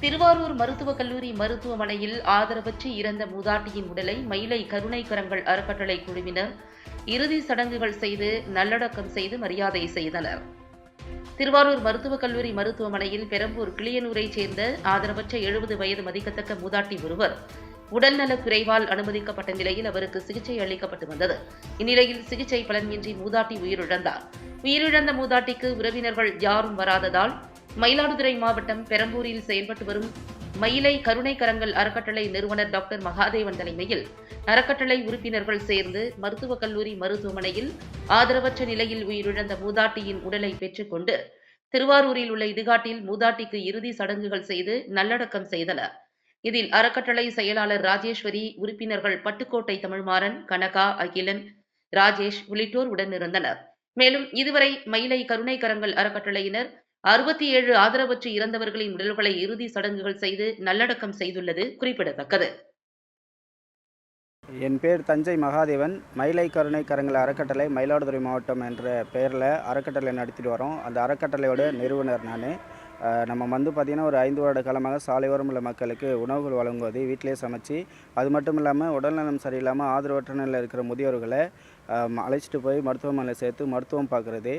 திருவாரூர் மருத்துவக் கல்லூரி மருத்துவமனையில் ஆதரவற்று இறந்த மூதாட்டியின் உடலை மயிலை கருணை கரங்கள் அறக்கட்டளை குழுவினர் இறுதி சடங்குகள் செய்து நல்லடக்கம் செய்து மரியாதை செய்தனர். திருவாரூர் மருத்துவக் கல்லூரி மருத்துவமனையில் பெரம்பூர் கிளியனூரைச் சேர்ந்த ஆதரவற்ற எழுபது வயது மதிக்கத்தக்க மூதாட்டி ஒருவர் உடல்நலக் குறைவால் அனுமதிக்கப்பட்ட நிலையில் அவருக்கு சிகிச்சை அளிக்கப்பட்டு வந்தது. இந்நிலையில் சிகிச்சை பலனின்றி மூதாட்டி உயிரிழந்தார். உயிரிழந்த மூதாட்டிக்கு உறவினர்கள் யாரும் வராததால் மயிலாடுதுறை மாவட்டம் பெரம்பூரில் செயல்பட்டு வரும் மயிலை கருணை கரங்கள் அறக்கட்டளை நிறுவனர் டாக்டர் மகாதேவன் தலைமையில் அறக்கட்டளை உறுப்பினர்கள் சேர்ந்து மருத்துவக் கல்லூரி மருத்துவமனையில் ஆதரவற்ற நிலையில் உயிரிழந்த மூதாட்டியின் உடலை பெற்றுக்கொண்டு திருவாரூரில் உள்ள இடுகாட்டில் மூதாட்டிக்கு இறுதி சடங்குகள் செய்து நல்லடக்கம் செய்தனர். இதில் அறக்கட்டளை செயலாளர் ராஜேஸ்வரி உறுப்பினர்கள் பட்டுக்கோட்டை தமிழ்மாறன் கனகா அகிலன் ராஜேஷ் உள்ளிட்டோர் உடனிருந்தனர். மேலும் இதுவரை மயிலை கருணை கரங்கள் அறக்கட்டளையினர் அறுபத்தி ஏழு ஆதரவற்று இறந்தவர்களின் உடல்களை இறுதி சடங்குகள் செய்து நல்லடக்கம் செய்துள்ளது குறிப்பிடத்தக்கது. என் பேர் தஞ்சை மகாதேவன். மயிலை கருணை கரங்கள் அறக்கட்டளை மயிலாடுதுறை மாவட்டம் என்ற பெயரில் அறக்கட்டளை நடத்திட்டு வரோம். அந்த அறக்கட்டளையோட நிறுவனர் நான். நம்ம வந்து பார்த்திங்கன்னா ஒரு ஐந்து வருட காலமாக சாலையோரம் உள்ள மக்களுக்கு உணவுகள் வழங்குவது வீட்டிலே சமைச்சு அது மட்டும் இல்லாமல் உடல்நலம் சரியில்லாமல் ஆதரவற்ற நிலையில் இருக்கிற முதியோர்களை அழைச்சிட்டு போய் மருத்துவமனையில் சேர்த்து மருத்துவம் பார்க்குறது.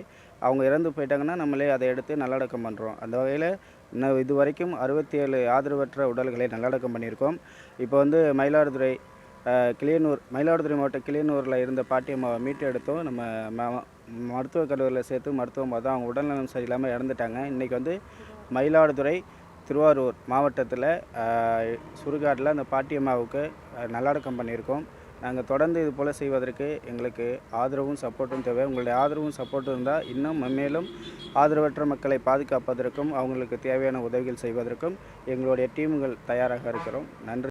அவங்க இறந்து போயிட்டாங்கன்னா நம்மளே அதை எடுத்து நல்லடக்கம் பண்ணுறோம் அந்த வகையில் இன்னும் இது வரைக்கும் அறுபத்தி ஏழு ஆதரவற்ற உடல்களை நல்லடக்கம் பண்ணியிருக்கோம். இப்போ வந்து மயிலாடுதுறை கிளியனூர் மயிலாடுதுறை மாவட்டம் கிளியனூரில் இருந்த பாட்டியம்மாவை மீட்டு எடுத்தோம் நம்ம ம- மருத்துவக் கல்லூரியில் சேர்த்து மருத்துவம் பார்த்தோம் அவங்க உடல்நலம் சரியில்லாமல் இறந்துட்டாங்க. இன்றைக்கி வந்து மயிலாடுதுறை திருவாரூர் மாவட்டத்தில் சுடுகாட்டில் அந்த பாட்டியம்மாவுக்கு நல்லடக்கம் பண்ணியிருக்கோம். நாங்கள் தொடர்ந்து இது போல் செய்வதற்கு எங்களுக்கு ஆதரவும் சப்போர்ட்டும் தேவை. உங்களுடைய ஆதரவும் சப்போர்ட்டும் இருந்தால் இன்னும் மேலும் ஆதரவற்ற மக்களை பாதுகாப்பதற்கும் அவங்களுக்கு தேவையான உதவிகள் செய்வதற்கும் எங்களுடைய டீம்கள் தயாராக இருக்கிறோம். நன்றி.